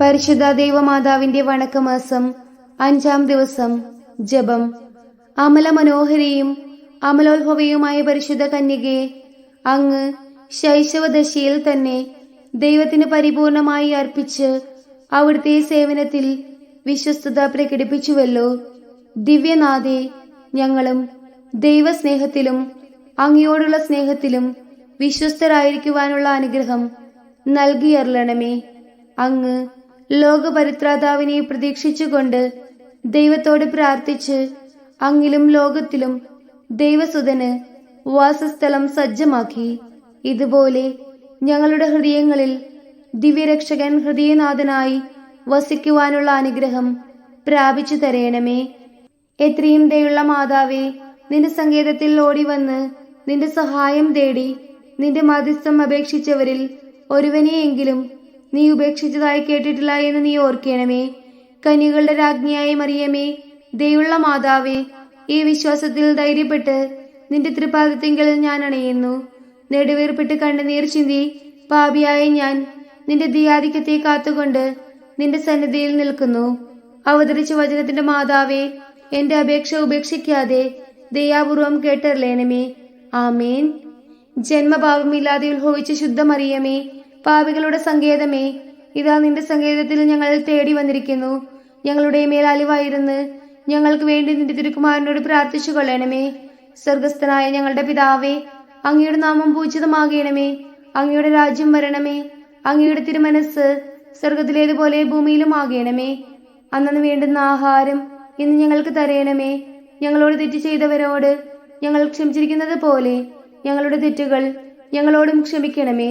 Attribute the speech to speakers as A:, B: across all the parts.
A: പരിശുദ്ധ ദൈവമാതാവിന്റെ വണക്കമാസം അഞ്ചാം ദിവസം ജപം. അമല മനോഹരിയും അമലോത്ഭവയുമായ പരിശുദ്ധ കന്യകയെ അങ്ങ് ശൈശവദശയിൽ തന്നെ ദൈവത്തിന് പരിപൂർണമായി അർപ്പിച്ച് അവിടുത്തെ സേവനത്തിൽ വിശ്വസ്തത പ്രകടിപ്പിച്ചുവല്ലോ. ദിവ്യനാഥെ ഞങ്ങളും ദൈവസ്നേഹത്തിലും അങ്ങയോടുള്ള സ്നേഹത്തിലും വിശ്വസ്തരായിരിക്കുവാനുള്ള അനുഗ്രഹം നൽകിയറിലണമേ അങ്ങ് ലോകപരിത്രാതാവിനെ പ്രതീക്ഷിച്ചുകൊണ്ട് ദൈവത്തോട് പ്രാർത്ഥിച്ച് അങ്ങിലും ലോകത്തിലും ദൈവസുതന് വാസസ്ഥലം സജ്ജമാക്കി. ഇതുപോലെ ഞങ്ങളുടെ ഹൃദയങ്ങളിൽ ദിവ്യരക്ഷകൻ ഹൃദയനാഥനായി വസിക്കുവാനുള്ള അനുഗ്രഹം പ്രാപിച്ചു തരയണമേ എത്രയും ദയുള്ള മാതാവേ നിന്റെ സങ്കേതത്തിൽ ഓടി വന്ന് നിന്റെ സഹായം തേടി നിന്റെ മധ്യസ്ഥം അപേക്ഷിച്ചവരിൽ ഒരുവനെയെങ്കിലും നീ ഉപേക്ഷിച്ചതായി കേട്ടിട്ടില്ല എന്ന് നീ ഓർക്കണമേ. കനികളുടെ രാജ്ഞിയായ മറിയമേ ദയുള്ള മാതാവേ ഈ വിശ്വാസത്തിൽ ധൈര്യപ്പെട്ട് നിന്റെ തൃപാദത്തിങ്കിൽ ഞാൻ അണയുന്നു. നെടുവേർപ്പെട്ട് കണ്ണുനീർ ചിന്തി പാപിയായ ഞാൻ നിന്റെ ദിയാധിക്യത്തെ കാത്തുകൊണ്ട് നിന്റെ സന്നിധിയിൽ നിൽക്കുന്നു. അവതരിച്ച വചനത്തിന്റെ മാതാവേ എന്റെ അപേക്ഷ ഉപേക്ഷിക്കാതെ ദയാപൂർവം കേട്ടറിലേനമേ ആമേൻ. ജന്മഭാവമില്ലാതെ ഉത്ഭവിച്ച ശുദ്ധമറിയമേ പാപികളുടെ സങ്കേതമേ ഇതാ നിന്റെ സങ്കേതത്തിൽ ഞങ്ങൾ തേടി വന്നിരിക്കുന്നു. ഞങ്ങളുടെ മേൽ അലിവായിരുന്ന് ഞങ്ങൾക്ക് വേണ്ടി നിന്റെ തിരുക്കുമാരനോട് പ്രാർത്ഥിച്ചു കൊള്ളണമേ. സ്വർഗസ്ഥനായ ഞങ്ങളുടെ പിതാവേ അങ്ങയുടെ നാമം പൂജിതമാകണമേ. അങ്ങയുടെ രാജ്യം വരണമേ. അങ്ങയുടെ തിരുമനസ് സ്വർഗത്തിലേതുപോലെ ഭൂമിയിലും ആകണമേ. അന്നു വേണ്ടുന്ന ആഹാരം ഇന്ന് ഞങ്ങൾക്ക് തരയണമേ ഞങ്ങളോട് തെറ്റ് ചെയ്തവരോട് ഞങ്ങൾ ക്ഷമിച്ചിരിക്കുന്നത് പോലെ ഞങ്ങളുടെ തെറ്റുകൾ ഞങ്ങളോടും ക്ഷമിക്കണമേ.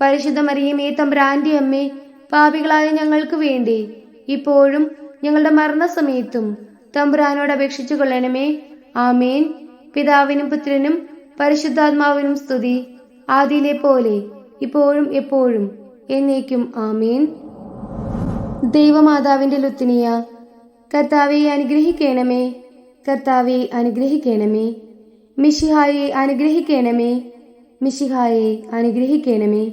A: പരിശുദ്ധ മറിയമേ തമ്പ്രാന്റെ അമ്മേ പാപികളായ ഞങ്ങൾക്ക് വേണ്ടി ഇപ്പോഴും ഞങ്ങളുടെ മരണസമയത്തും തമ്പുരാനോട് അപേക്ഷിച്ചു കൊള്ളണമേ. ആമേൻ. പിതാവിനും പുത്രനും പരിശുദ്ധാത്മാവിനും സ്തുതി. ആദിയിലെ പോലെ ഇപ്പോഴും എപ്പോഴും എന്നേക്കും ആമേൻ. ദൈവമാതാവിന്റെ ലുത്തിനിയ കർത്താവെ അനുഗ്രഹിക്കണമേ. കർത്താവെ അനുഗ്രഹിക്കണമേ. മിഷിഹായെ അനുഗ്രഹിക്കണമേ. മിഷിഹായെ അനുഗ്രഹിക്കണമേ.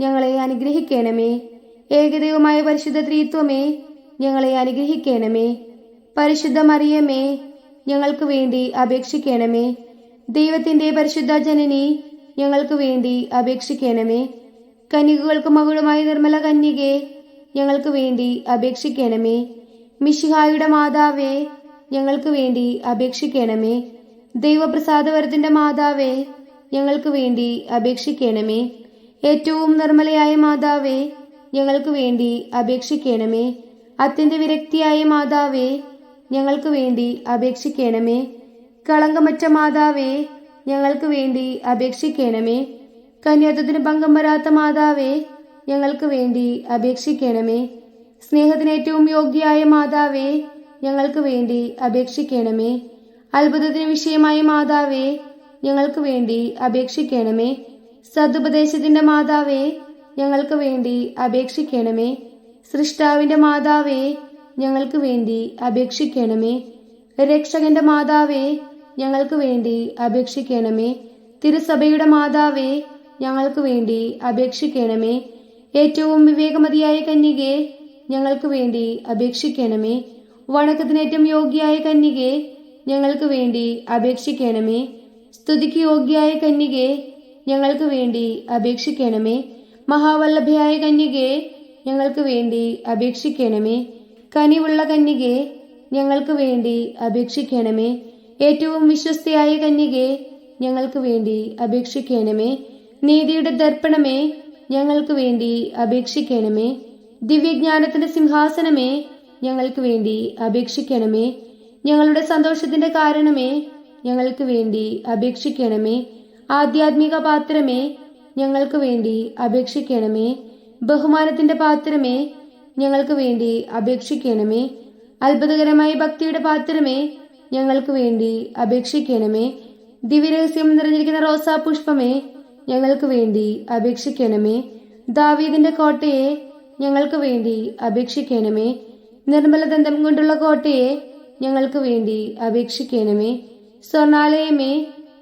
A: ഞങ്ങളെ അനുഗ്രഹിക്കണമേ. ഏകദൈവമായ പരിശുദ്ധ ത്രീത്വമേ ഞങ്ങളെ അനുഗ്രഹിക്കണമേ. പരിശുദ്ധ മറിയമേ ഞങ്ങൾക്ക് വേണ്ടി അപേക്ഷിക്കണമേ. ദൈവത്തിന്റെ പരിശുദ്ധ ജനനി ഞങ്ങൾക്ക് വേണ്ടി അപേക്ഷിക്കണമേ. കന്യകകൾക്ക് മകളുമായി നിർമ്മല കന്യകെ ഞങ്ങൾക്ക് വേണ്ടി അപേക്ഷിക്കണമേ. മിഷിഹായുടെ മാതാവേ ഞങ്ങൾക്ക് വേണ്ടി അപേക്ഷിക്കണമേ. ദൈവപ്രസാദവരത്തിന്റെ മാതാവേ ഞങ്ങൾക്ക് വേണ്ടി അപേക്ഷിക്കണമേ. ഏറ്റവും നിർമ്മലയായ മാതാവേ ഞങ്ങൾക്ക് വേണ്ടി അപേക്ഷിക്കണമേ. അത്യന്ത വിരക്തിയായ മാതാവേ ഞങ്ങൾക്ക് വേണ്ടി അപേക്ഷിക്കണമേ. കളങ്കമറ്റ മാതാവേ ഞങ്ങൾക്ക് വേണ്ടി അപേക്ഷിക്കണമേ. കന്യാത്വത്തിന് ഭംഗം വരാത്ത മാതാവേ ഞങ്ങൾക്ക് വേണ്ടി അപേക്ഷിക്കണമേ. സ്നേഹത്തിന് ഏറ്റവും യോഗ്യയായ മാതാവേ ഞങ്ങൾക്ക് വേണ്ടി അപേക്ഷിക്കണമേ. അത്ഭുതത്തിന് വിഷയമായ മാതാവേ ഞങ്ങൾക്ക് വേണ്ടി അപേക്ഷിക്കണമേ. സതുപദേശത്തിന്റെ മാതാവേ ഞങ്ങൾക്ക് വേണ്ടി അപേക്ഷിക്കണമേ. സൃഷ്ടാവിന്റെ മാതാവേ ഞങ്ങൾക്ക് വേണ്ടി അപേക്ഷിക്കണമേ. രക്ഷകന്റെ മാതാവേ ഞങ്ങൾക്ക് വേണ്ടി അപേക്ഷിക്കണമേ. തിരുസഭയുടെ മാതാവേ ഞങ്ങൾക്ക് വേണ്ടി അപേക്ഷിക്കണമേ. ഏറ്റവും വിവേകമതിയായ കന്യകെ ഞങ്ങൾക്ക് വേണ്ടി അപേക്ഷിക്കണമേ. വണക്കത്തിന് ഏറ്റവും യോഗ്യയായ കന്യകെ ഞങ്ങൾക്ക് വേണ്ടി അപേക്ഷിക്കണമേ. സ്തുതിക്ക് യോഗ്യയായ കന്യകെ ഞങ്ങൾക്ക് വേണ്ടി അപേക്ഷിക്കണമേ. മഹാവല്ലഭയായ കന്യകെ ഞങ്ങൾക്ക് വേണ്ടി അപേക്ഷിക്കണമേ. കനിവുള്ള കന്യകെ ഞങ്ങൾക്ക് വേണ്ടി അപേക്ഷിക്കണമേ. ഏറ്റവും വിശ്വസ്തയായ കന്യകെ ഞങ്ങൾക്ക് വേണ്ടി അപേക്ഷിക്കണമേ. നീതിയുടെ ദർപ്പണമേ ഞങ്ങൾക്ക് വേണ്ടി അപേക്ഷിക്കണമേ. ദിവ്യജ്ഞാനത്തിന്റെ സിംഹാസനമേ ഞങ്ങൾക്ക് വേണ്ടി അപേക്ഷിക്കണമേ. ഞങ്ങളുടെ സന്തോഷത്തിന്റെ കാരണമേ ഞങ്ങൾക്ക് വേണ്ടി അപേക്ഷിക്കണമേ. ആധ്യാത്മിക പാത്രമേ ഞങ്ങൾക്ക് വേണ്ടി അപേക്ഷിക്കണമേ. ബഹുമാനത്തിന്റെ പാത്രമേ ഞങ്ങൾക്ക് വേണ്ടി അപേക്ഷിക്കണമേ. അത്ഭുതകരമായ ഭക്തിയുടെ പാത്രമേ ഞങ്ങൾക്ക് വേണ്ടി അപേക്ഷിക്കണമേ. ദിവ്യരഹസ്യം നിറഞ്ഞിരിക്കുന്ന റോസാ പുഷ്പമേ ഞങ്ങൾക്ക് വേണ്ടി അപേക്ഷിക്കണമേ. ദാവീദിന്റെ കോട്ടയെ ഞങ്ങൾക്ക് വേണ്ടി അപേക്ഷിക്കണമേ. നിർമ്മല ദന്തം കൊണ്ടുള്ള കോട്ടയെ ഞങ്ങൾക്ക് വേണ്ടി അപേക്ഷിക്കണമേ. സ്വർണാലയമേ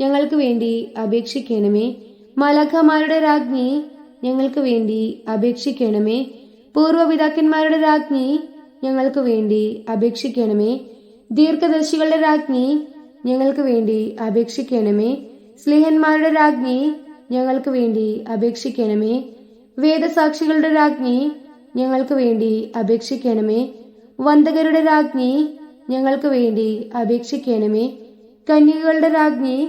A: ഞങ്ങൾക്ക് വേണ്ടി അപേക്ഷിക്കണമേ. മലഖമാരുടെ രാജ്ഞി ഞങ്ങൾക്ക് വേണ്ടി അപേക്ഷിക്കണമേ. പൂർവപിതാക്കന്മാരുടെ രാജ്ഞി ഞങ്ങൾക്ക് വേണ്ടി അപേക്ഷിക്കണമേ. ദീർഘദർശികളുടെ രാജ്ഞി ഞങ്ങൾക്ക് വേണ്ടി അപേക്ഷിക്കണമേ. സ്നേഹന്മാരുടെ രാജ്ഞി ഞങ്ങൾക്ക് വേണ്ടി അപേക്ഷിക്കണമേ. വേദസാക്ഷികളുടെ രാജ്ഞി ഞങ്ങൾക്ക് വേണ്ടി അപേക്ഷിക്കണമേ. വന്ദകരുടെ രാജ്ഞി ഞങ്ങൾക്ക് വേണ്ടി അപേക്ഷിക്കണമേ. കന്യകകളുടെ രാജ്ഞി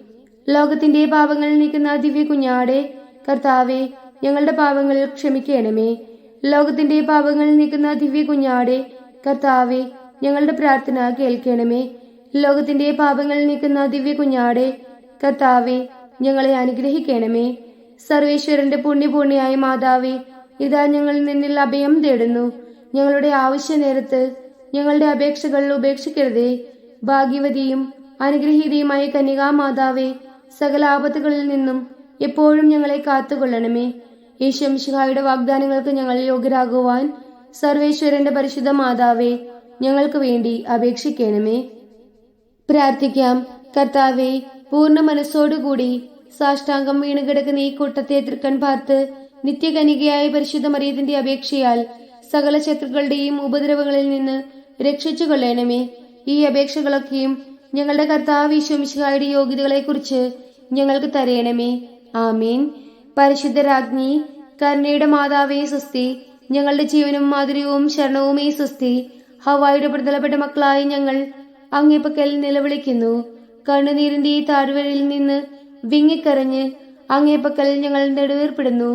A: ലോകത്തിന്റെ പാപങ്ങൾ നീക്കുന്ന ദിവ്യ കുഞ്ഞാടെ കർത്താവെ ഞങ്ങളുടെ പാപങ്ങൾ ക്ഷമിക്കണമേ. ലോകത്തിന്റെ പാപങ്ങൾ നീക്കുന്ന ദിവ്യ കുഞ്ഞാടെ കർത്താവെ ഞങ്ങളുടെ പ്രാർത്ഥന കേൾക്കണമേ. ലോകത്തിന്റെ പാപങ്ങൾ നീക്കുന്ന ദിവ്യ കുഞ്ഞാടെ കർത്താവെ ഞങ്ങളെ അനുഗ്രഹിക്കണമേ. സർവേശ്വരന്റെ പുണ്യപൂർണിയായ മാതാവേ ഇതാ ഞങ്ങൾ നിന്നിൽ അഭയം തേടുന്നു. ഞങ്ങളുടെ ആവശ്യ നേരത്ത് ഞങ്ങളുടെ അപേക്ഷകൾ ഉപേക്ഷിക്കരുതേ. ഭാഗ്യവതിയും അനുഗ്രഹീതയുമായ കന്യകാ മാതാവേ സകല ആപത്തുകളിൽ നിന്നും എപ്പോഴും ഞങ്ങളെ കാത്തുകൊള്ളണമേ. ഈശ്വംശിഹായുടെ വാഗ്ദാനങ്ങൾക്ക് ഞങ്ങൾ യോഗ്യരാകുവാൻ സർവേശ്വരന്റെ പരിശുദ്ധ മാതാവേ ഞങ്ങൾക്ക് വേണ്ടി അപേക്ഷിക്കണമേ. പ്രാർത്ഥിക്കാം. കർത്താവെ പൂർണ മനസ്സോടുകൂടി സാഷ്ടാംഗം വീണുകിടക്കുന്ന ഈ കൂട്ടത്തെ തൃക്കൺ പാർത്ത് നിത്യകനികയായ പരിശുദ്ധ മറിയത്തിന്റെ അപേക്ഷയാൽ സകല ശത്രുക്കളുടെയും ഉപദ്രവങ്ങളിൽ നിന്ന് രക്ഷിച്ചു കൊള്ളണമേ ഈ അപേക്ഷകളൊക്കെയും ഞങ്ങളുടെ കർത്താവ് ഈശോമിശിഹായുടെ യോഗ്യതകളെക്കുറിച്ച് ഞങ്ങൾക്ക് തരയണമേ ആമീൻ. പരിശുദ്ധരാജ്ഞി കരുണയുടെ മാതാവേ സുസ്തി ഞങ്ങളുടെ ജീവനും മാധുര്യവും ശരണവുമേ സുസ്തി ഹവായുടെ പ്രതലപ്പെട്ട മക്കളായി ഞങ്ങൾ അങ്ങേപ്പക്കൽ നിലവിളിക്കുന്നു. കണ്ണുനീരിന്റെ ഈ താഴ്വരയിൽ നിന്ന് വിങ്ങിക്കരഞ്ഞ് അങ്ങേപ്പക്കൽ ഞങ്ങൾ നെടുവേർപ്പെടുന്നു.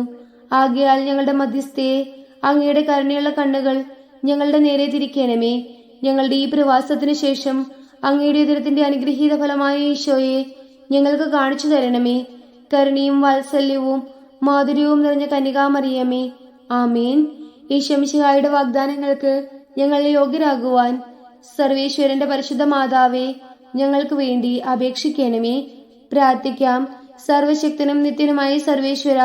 A: ആകയാൽ ഞങ്ങളുടെ മധ്യസ്ഥയെ അങ്ങയുടെ കരുണയുള്ള കണ്ണുകൾ ഞങ്ങളുടെ നേരെ തിരിക്കണമേ. ഞങ്ങളുടെ ഈ പ്രവാസത്തിനു ശേഷം അങ്ങയുടെ ഉദരത്തിന്റെ അനുഗ്രഹീത ഫലമായ ഈശോയെ ഞങ്ങൾക്ക് കാണിച്ചു തരണമേ. കരുണയും വാത്സല്യവും മാധുര്യവും നിറഞ്ഞ കന്യകാമറിയമേ ആമേൻ. ഈശ്വമിശിഹായുടെ വാഗ്ദാനങ്ങൾക്ക് ഞങ്ങൾ യോഗ്യരാകുവാൻ സർവേശ്വരന്റെ പരിശുദ്ധ മാതാവേ ഞങ്ങൾക്ക് വേണ്ടി അപേക്ഷിക്കണമേ. പ്രാർത്ഥിക്കാം. സർവശക്തനും നിത്യനുമായ സർവേശ്വര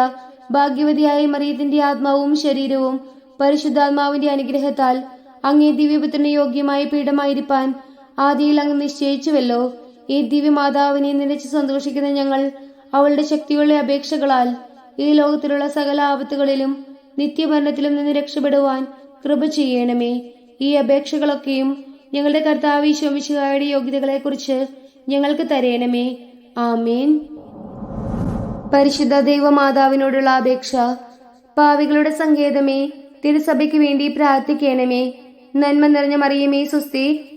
A: ഭാഗ്യവതിയായ മറിയത്തിന്റെ ആത്മാവും ശരീരവും പരിശുദ്ധാത്മാവിന്റെ അനുഗ്രഹത്താൽ അങ്ങേ ദിവ്യപുത്രന് യോഗ്യമായ പീഠമായിരിക്കാൻ ആദിയിൽ അങ്ങ് നിശ്ചയിച്ചുവല്ലോ. ഈ ദിവ്യമാതാവിനെ നിലച്ച് സന്തോഷിക്കുന്ന ഞങ്ങൾ അവളുടെ ശക്തിയുള്ള അപേക്ഷകളാൽ ഈ ലോകത്തിലുള്ള സകല ആപത്തുകളിലും നിത്യമരണത്തിലും നിന്ന് രക്ഷപ്പെടുവാൻ കൃപ ചെയ്യണമേ. ഈ അപേക്ഷകളൊക്കെയും ഞങ്ങളുടെ കർത്താവ് യോഗ്യതകളെ കുറിച്ച് ഞങ്ങൾക്ക് തരയണമേ ആമേൻ. പരിശുദ്ധ ദൈവമാതാവിനോടുള്ള അപേക്ഷ പാവികളുടെ സങ്കേതമേ തിരുസഭയ്ക്ക് വേണ്ടി പ്രാർത്ഥിക്കണമേ. നന്മ നിറഞ്ഞ മറിയമേ സുസ്തി.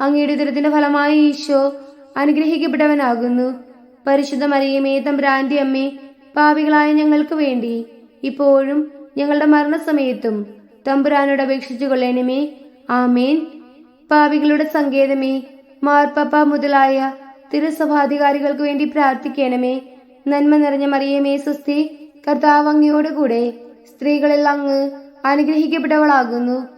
A: അങ്ങയുടെ ഉദരത്തിന്റെ ഫലമായി ഈശോ അനുഗ്രഹിക്കപ്പെട്ടവനാകുന്നു. പരിശുദ്ധ മറിയമേ തമ്പ്രാന്റെ അമ്മേ പാപികളായ ഞങ്ങൾക്ക് വേണ്ടി ഇപ്പോഴും ഞങ്ങളുടെ മരണസമയത്തും തമ്പുരാനോട് അപേക്ഷിച്ചു കൊള്ളണമേ. ആമേൻ. പാപികളുടെ സങ്കേതമേ മാർപ്പപ്പ മുതലായ തിരുസഭാധികാരികൾക്ക് വേണ്ടി പ്രാർത്ഥിക്കണമേ. നന്മ നിറഞ്ഞ മറിയമേ സുസ്തി കർത്താവ് അങ്ങയോടുകൂടെ സ്ത്രീകളിൽ അങ്ങ് അനുഗ്രഹിക്കപ്പെട്ടവളാകുന്നു.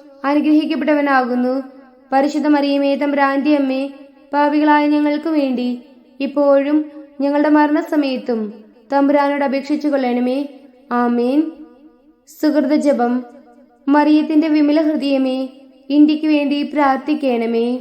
A: അനുഗ്രഹിക്കപ്പെട്ടവനാകുന്നു. പരിശുദ്ധ മറിയമേ തമ്പ്രാന്തി അമ്മേ പാവികളായ ഞങ്ങൾക്ക് വേണ്ടി ഇപ്പോഴും ഞങ്ങളുടെ മരണസമയത്തും തമ്പുരാനോട് അപേക്ഷിച്ചു കൊള്ളണമേ. ആമേൻ. സുഹൃത ജപം. മറിയത്തിന്റെ വിമല ഹൃദയമേ ഇന്ത്യയ്ക്ക് വേണ്ടി പ്രാർത്ഥിക്കണമേ.